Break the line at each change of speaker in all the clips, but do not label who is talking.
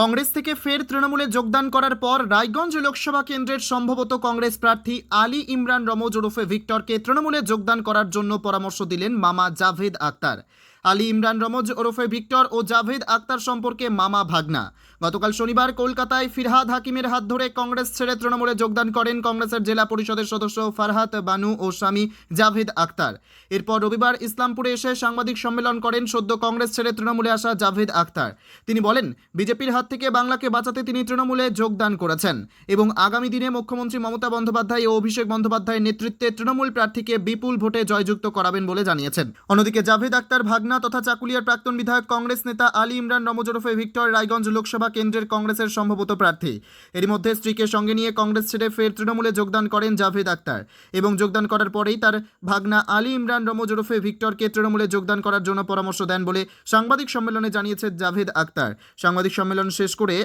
কংগ্রেস থেকে ফের তৃণমূলে যোগদান করার পর রায়গঞ্জ লোকসভা কেন্দ্রের সম্ভবত কংগ্রেস প্রার্থী আলী ইমরান রমজ ওরফে ভিক্টরকে তৃণমূলে যোগদান করার জন্য পরামর্শ দিলেন মামা জাভেদ আক্তার। আলী ইমরান রমজ, ওরফে ভিক্টর ও জাভেদ আক্তার সম্পর্কে মামা ভাগনা। গতকাল শনিবার কলকাতায় ফিরহাদ হাকিমের হাত ধরে কংগ্রেস ছেড়ে তৃণমূলে যোগদান করেন কংগ্রেসের জেলা পরিষদের সদস্য ফারহাত, বানু ও স্বামী জাভেদ আক্তার। এরপর রবিবার ইসলামপুরে এসে সাংবাদিক সম্মেলন করেন সদ্য কংগ্রেস ছেড়ে তৃণমূলে আসা জাভেদ আক্তার। তিনি বলেন, বিজেপির হাত থেকে বাংলাকে বাঁচাতে তিনি তৃণমূলে যোগদান করেছেন এবং আগামী দিনে মুখ্যমন্ত্রী মমতা বন্দ্যোপাধ্যায় ও অভিষেক বন্দ্যোপাধ্যায়ের নেতৃত্বে তৃণমূল প্রার্থীকে বিপুল ভোটে জয়যুক্ত করাবেন বলে জানিয়েছেন। অন্যদিকে জাভেদ আক্তার ভাগনা তথা চাকুলিয়ার প্রাক্তন বিধায়ক কংগ্রেস নেতা আলী ইমরান রমজরফে ভিক্টর রায়গঞ্জ লোকসভা কেন্দ্রের কংগ্রেসের সম্ভবত প্রার্থী। এর মধ্যে স্ত্রীকে সঙ্গে নিয়ে কংগ্রেস ছেড়ে ফের তৃণমূলে যোগদান করেন জাভেদ আক্তার এবং যোগদান করার পরেই তার ভাগনা আলী ইমরান রমজ ওরফে ভিক্টরকে তৃণমূলে যোগদান করার জন্য পরামর্শ দেন বলে সাংবাদিক সম্মেলনে জানিয়েছে জাভেদ আক্তার। সাংবাদিক সম্মেলন শেষ করে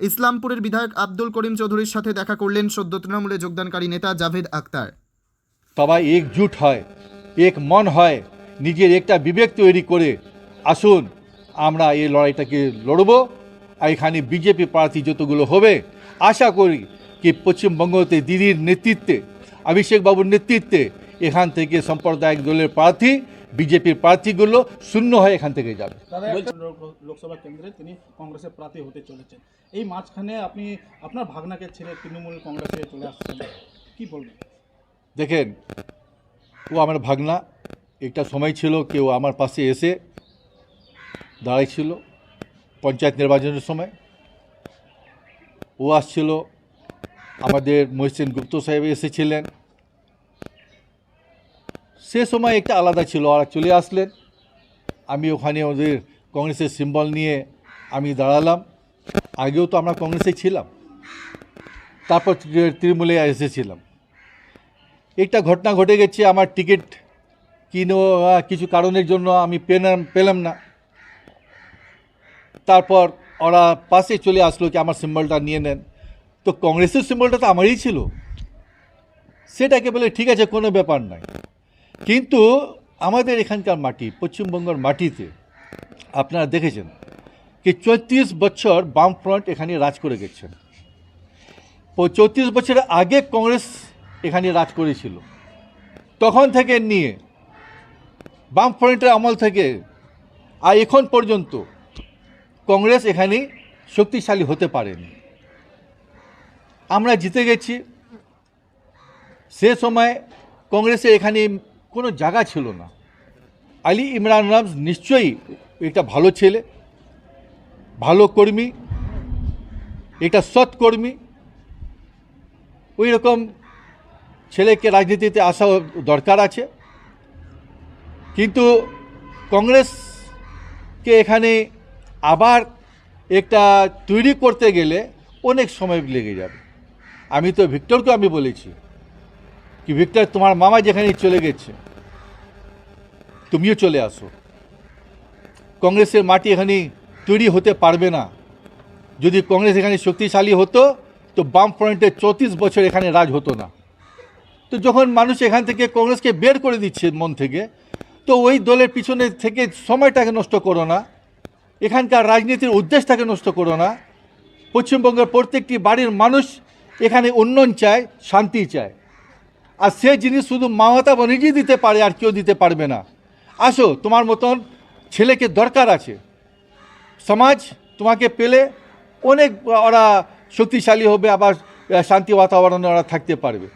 ইসলামপুরের বিধায়ক আব্দুল করিম চৌধুরীর সাথে দেখা করলেন সদ্য তৃণমূলে যোগদানকারী নেতা জাভেদ আক্তার।
সবাই একজুট হয়, এক মন হয় নিজের একটা বিবেক তৈরি করে আসুন আমরা এই লড়াইটাকে লড়ব। আর এখানে বিজেপি প্রার্থী যতগুলো হবে আশা করি কি পশ্চিমবঙ্গতে দিদির নেতৃত্বে অভিষেক বাবুর নেতৃত্বে এখান থেকে সাম্প্রদায়িক দলের প্রার্থী বিজেপির প্রার্থীগুলো শূন্য হয়ে এখান থেকে যাবে।
লোকসভা কেন্দ্রে তিনি কংগ্রেসের প্রার্থী হতে চলেছেন। এই মাঝখানে আপনি আপনার ভাগনাকে ছেড়ে তৃণমূল কংগ্রেসে চলে আসছেন। কি বলবেন?
দেখেন ও আমার ভাগনা একটা সময় ছিল কেউ আমার পাশে এসে দাঁড়াইছিল পঞ্চায়েত নির্বাচনের সময়। ও আসছিল, আমাদের মহসিন গুপ্ত সাহেব এসেছিলেন। সে সময় একটা আলাদা ছিল আর চলে আসলেন। আমি ওখানে ওদের কংগ্রেসের সিম্বল নিয়ে আমি দাঁড়ালাম। আগেও তো আমরা কংগ্রেসে ছিলাম। তারপর তৃণমূলে এসেছিলাম। একটা ঘটনা ঘটে গেছে, আমার টিকিট কিনো কিছু কারণের জন্য আমি পেলাম পেলাম না। তারপর ওরা পাশে চলে আসলো কি আমার সিম্বলটা নিয়ে নেন। তো কংগ্রেসের সিম্বলটা তো আমারই ছিল। সেটাকে বলে, ঠিক আছে, কোনো ব্যাপার নাই। কিন্তু আমাদের এখানকার মাটি, পশ্চিমবঙ্গের মাটিতে আপনারা দেখেছেন কি চৌত্রিশ বছর বামফ্রন্ট এখানে রাজ করে গেছেন চৌত্রিশ বছরের আগে কংগ্রেস এখানে রাজ করেছিল। তখন থেকে নিয়ে বামফ্রন্টের আমল থেকে আর এখন পর্যন্ত কংগ্রেস এখানে শক্তিশালী হতে পারেনি। আমরা জিতে গেছি। সে সময় কংগ্রেসে এখানে কোনো জায়গা ছিল না। আলী ইমরান রামস নিশ্চয়ই একটা ভালো ছেলে, ভালো কর্মী এটা সৎ কর্মী ওই রকম ছেলেকে রাজনীতিতে আসা দরকার আছে। কিন্তু কংগ্রেসকে এখানে আবার একটা তৈরি করতে গেলে অনেক সময় লেগে যাবে। আমি তো ভিক্টরকে আমি বলেছি কি, ভিক্টর, তোমার মামা যেখানে চলে গেছে, তুমিও চলে আসো। কংগ্রেসের মাটি এখানে তৈরি হতে পারবে না। যদি কংগ্রেস এখানে শক্তিশালী হতো, তো বাম ফ্রন্টে চৌত্রিশ বছর এখানে রাজ হতো না। তো যখন মানুষ এখান থেকে কংগ্রেসকে বের করে দিচ্ছে মন থেকে তো ওই দলের পিছনে থেকে সময়টাকে নষ্ট করো না। এখানকার রাজনীতির উদ্দেশ্যটাকে নষ্ট করো না। পশ্চিমবঙ্গের প্রত্যেকটি বাড়ির মানুষ এখানে উন্নয়ন চায়, শান্তি চায়। আর সে জিনিস শুধু মমতা ব্যানার্জি দিতে পারে আর কেউ দিতে পারবে না। আসো, তোমার মতন ছেলেকে দরকার আছে। সমাজ তোমাকে পেলে অনেক ওরা শক্তিশালী হবে, আবার শান্তি বাতাবরণে ওরা থাকতে পারবে।